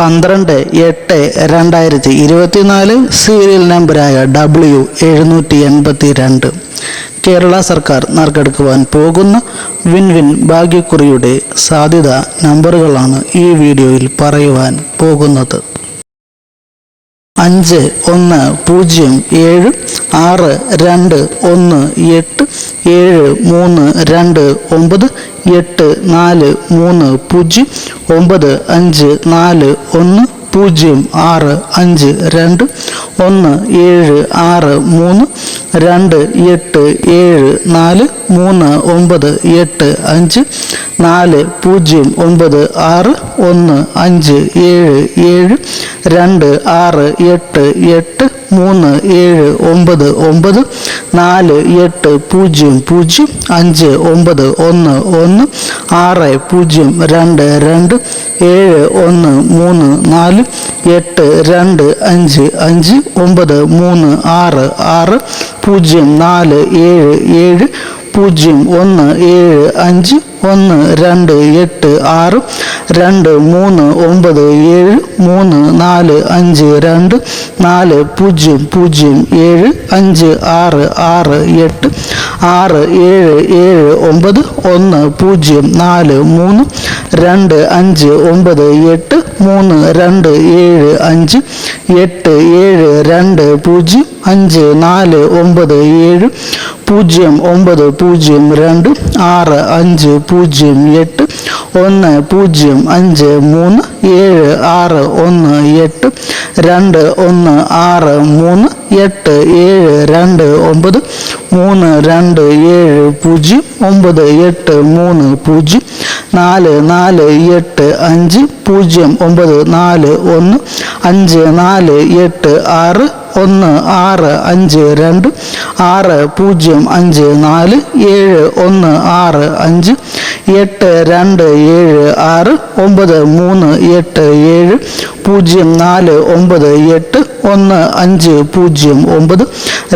പന്ത്രണ്ട് എട്ട് രണ്ടായിരത്തി ഇരുപത്തിനാല് സീരിയൽ നമ്പറായ ഡബ്ല്യു എഴുന്നൂറ്റി എൺപത്തി രണ്ട് കേരള സർക്കാർ നറുക്കെടുക്കുവാൻ പോകുന്ന വിൻ വിൻ ഭാഗ്യക്കുറിയുടെ സാധ്യത നമ്പറുകളാണ് ഈ വീഡിയോയിൽ പറയുവാൻ പോകുന്നത്. അഞ്ച് ഒന്ന് പൂജ്യം ഏഴ് ആറ് രണ്ട് ഒന്ന് എട്ട് ഏഴ് മൂന്ന് രണ്ട് ഒമ്പത് എട്ട് നാല് മൂന്ന് പൂജ്യം ഒമ്പത് അഞ്ച് നാല് ഒന്ന് പൂജ്യം ആറ് അഞ്ച് രണ്ട് ഒന്ന് ഏഴ് ആറ് മൂന്ന് രണ്ട് എട്ട് ഏഴ് നാല് മൂന്ന് ഒമ്പത് എട്ട് അഞ്ച് നാല് പൂജ്യം ഒമ്പത് ആറ് ഒന്ന് അഞ്ച് ഏഴ് ഏഴ് രണ്ട് ആറ് എട്ട് എട്ട് മൂന്ന് ഏഴ് ഒമ്പത് ഒമ്പത് നാല് എട്ട് പൂജ്യം പൂജ്യം അഞ്ച് ഒമ്പത് ഒന്ന് ഒന്ന് ആറ് പൂജ്യം രണ്ട് രണ്ട് ഏഴ് ഒന്ന് മൂന്ന് നാല് എട്ട് രണ്ട് അഞ്ച് അഞ്ച് ഒമ്പത് മൂന്ന് ആറ് ആറ് പൂജ്യം നാല് ഏഴ് ഏഴ് പൂജ്യം ഒന്ന് ഏഴ് അഞ്ച് ഒന്ന് രണ്ട് എട്ട് ആറ് രണ്ട് മൂന്ന് ഒമ്പത് ഏഴ് മൂന്ന് നാല് അഞ്ച് രണ്ട് നാല് പൂജ്യം പൂജ്യം ഏഴ് അഞ്ച് ആറ് ആറ് എട്ട് ആറ് ഏഴ് ഏഴ് ഒമ്പത് ഒന്ന് പൂജ്യം നാല് മൂന്ന് രണ്ട് അഞ്ച് ഒമ്പത് എട്ട് മൂന്ന് രണ്ട് ഏഴ് അഞ്ച് എട്ട് ഏഴ് രണ്ട് പൂജ്യം അഞ്ച് നാല് ഒമ്പത് ഏഴ് പൂജ്യം ഒമ്പത് പൂജ്യം രണ്ട് ആറ് അഞ്ച് പൂജ്യം എട്ട് ഒന്ന് പൂജ്യം അഞ്ച് മൂന്ന് ഏഴ് ആറ് ഒന്ന് എട്ട് രണ്ട് ഒന്ന് ആറ് മൂന്ന് എട്ട് ഏഴ് രണ്ട് ഒമ്പത് മൂന്ന് രണ്ട് ഏഴ് പൂജ്യം ഒമ്പത് എട്ട് മൂന്ന് പൂജ്യം നാല് നാല് എട്ട് അഞ്ച് പൂജ്യം ഒമ്പത് നാല് ഒന്ന് അഞ്ച് നാല് എട്ട് ആറ് ഒന്ന് ആറ് അഞ്ച് രണ്ട് ആറ് പൂജ്യം അഞ്ച് നാല് ഏഴ് ഒന്ന് ആറ് അഞ്ച് എട്ട് രണ്ട് ഏഴ് ആറ് ഒമ്പത് മൂന്ന് എട്ട് ഏഴ് പൂജ്യം നാല് ഒമ്പത് എട്ട് ഒന്ന് അഞ്ച് പൂജ്യം ഒമ്പത്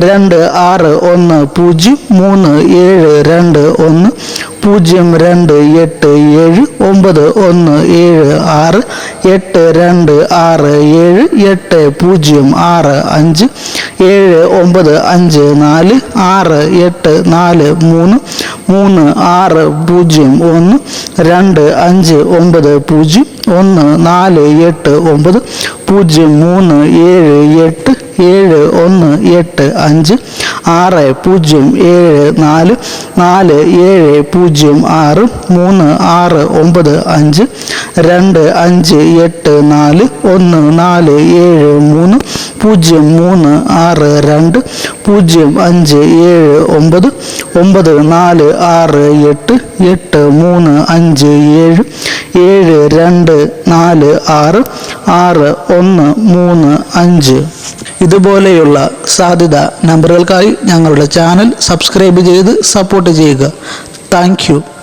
രണ്ട് ആറ് ഒന്ന് പൂജ്യം മൂന്ന് ഏഴ് രണ്ട് ഒന്ന് പൂജ്യം രണ്ട് എട്ട് ഏഴ് ഒമ്പത് ഒന്ന് ഏഴ് ആറ് എട്ട് രണ്ട് ആറ് ഏഴ് എട്ട് പൂജ്യം ആറ് അഞ്ച് ഏഴ് ഒമ്പത് അഞ്ച് നാല് ആറ് എട്ട് നാല് മൂന്ന് മൂന്ന് ആറ് പൂജ്യം ഒന്ന് രണ്ട് അഞ്ച് ഒമ്പത് പൂജ്യം ഒന്ന് നാല് എട്ട് ഒമ്പത് പൂജ്യം മൂന്ന് ഏഴ് എട്ട് ഏഴ് ഒന്ന് എട്ട് അഞ്ച് ആറ് പൂജ്യം ഏഴ് നാല് നാല് ഏഴ് പൂജ്യം ആറ് മൂന്ന് ആറ് ഒമ്പത് അഞ്ച് രണ്ട് അഞ്ച് എട്ട് നാല് ഒന്ന് നാല് ഏഴ് മൂന്ന് പൂജ്യം മൂന്ന് ആറ് രണ്ട് പൂജ്യം അഞ്ച് ഏഴ് ഒമ്പത് ഒമ്പത് നാല് ആറ് എട്ട് എട്ട് മൂന്ന് അഞ്ച് ഏഴ് ഏഴ് രണ്ട് നാല് ആറ് ആറ് ഒന്ന് മൂന്ന് അഞ്ച്. ഇതുപോലെയുള്ള സാധ്യത നമ്പറുകൾക്കായി ഞങ്ങളുടെ ചാനൽ സബ്സ്ക്രൈബ് ചെയ്ത് സപ്പോർട്ട് ചെയ്യുക. താങ്ക്